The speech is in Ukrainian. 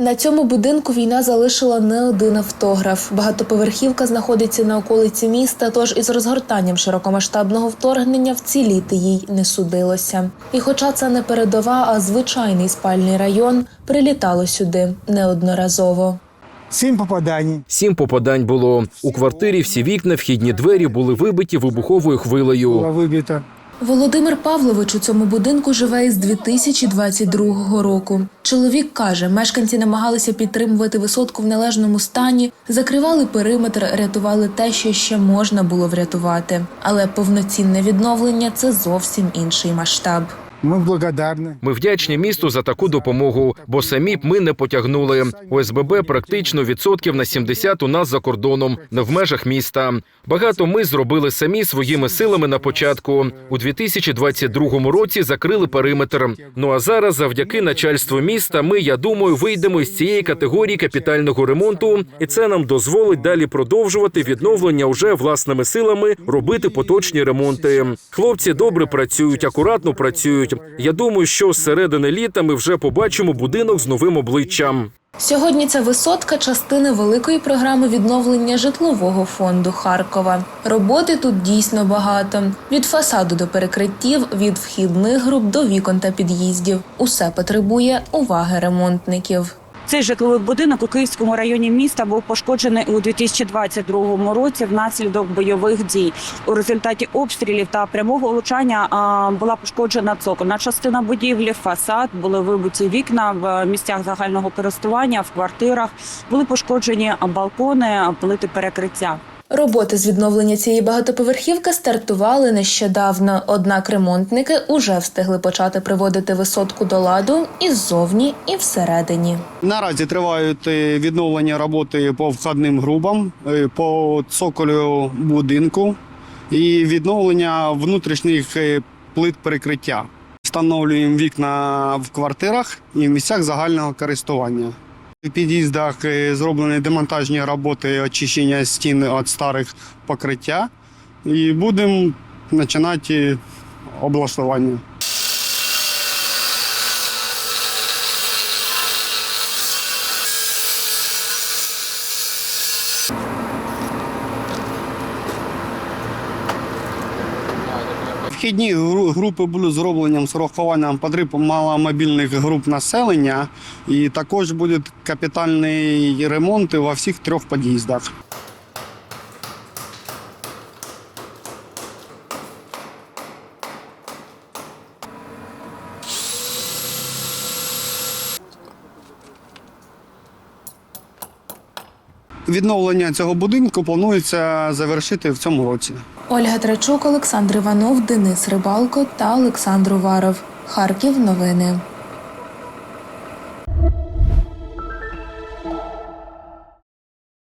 На цьому будинку війна залишила не один автограф. Багатоповерхівка знаходиться на околиці міста, тож із розгортанням широкомасштабного вторгнення вціліти їй не судилося. І хоча це не передова, а звичайний спальний район, прилітало сюди неодноразово. Сім попадань. Сім попадань було. У квартирі всі вікна, вхідні двері були вибиті вибуховою Була хвилею. вибита. Володимир Павлович у цьому будинку живе із 2022 року. Чоловік каже, мешканці намагалися підтримувати висотку в належному стані, закривали периметр, рятували те, що ще можна було врятувати. Але повноцінне відновлення це зовсім інший масштаб. Ми благодарні. Ми вдячні місту за таку допомогу, бо самі б ми не потягнули. ОСББ практично відсотків на 70 у нас за кордоном, не в межах міста. Багато ми зробили самі своїми силами на початку. У 2022 році закрили периметр. Ну а зараз, завдяки начальству міста, ми, я думаю, вийдемо з цієї категорії капітального ремонту, і це нам дозволить далі продовжувати відновлення уже власними силами, робити поточні ремонти. Хлопці добре працюють, акуратно працюють. Я думаю, що з середини літа ми вже побачимо будинок з новим обличчям. Сьогодні ця висотка частини великої програми відновлення житлового фонду Харкова. Роботи тут дійсно багато: від фасаду до перекриттів, від вхідних груп до вікон та під'їздів. Усе потребує уваги ремонтників. Цей житловий будинок у Київському районі міста був пошкоджений у 2022 році внаслідок бойових дій. У результаті обстрілів та прямого влучання була пошкоджена цокольна частина будівлі, фасад, були вибуті вікна в місцях загального користування, в квартирах, були пошкоджені балкони, плити перекриття. Роботи з відновлення цієї багатоповерхівки стартували нещодавно. Однак ремонтники уже встигли почати приводити висотку до ладу і ззовні, і всередині. Наразі тривають е, відновлення роботи по входним грубам, е, по цоколю будинку і відновлення внутрішніх е, плит перекриття. Встановлюємо вікна в квартирах і в місцях загального користування. В під'їздах зроблені демонтажні роботи очищення стін від старих покриття. І будемо починати облаштування. Вхідні групи були зроблені з урахуванням потреб маломобільних груп населення, і також буде капітальний ремонт во всіх трьох під'їздах. Відновлення цього будинку планується завершити в цьому році. Ольга Трачук, Олександр Іванов, Денис Рибалко та Олександр Уваров. Харків. Новини.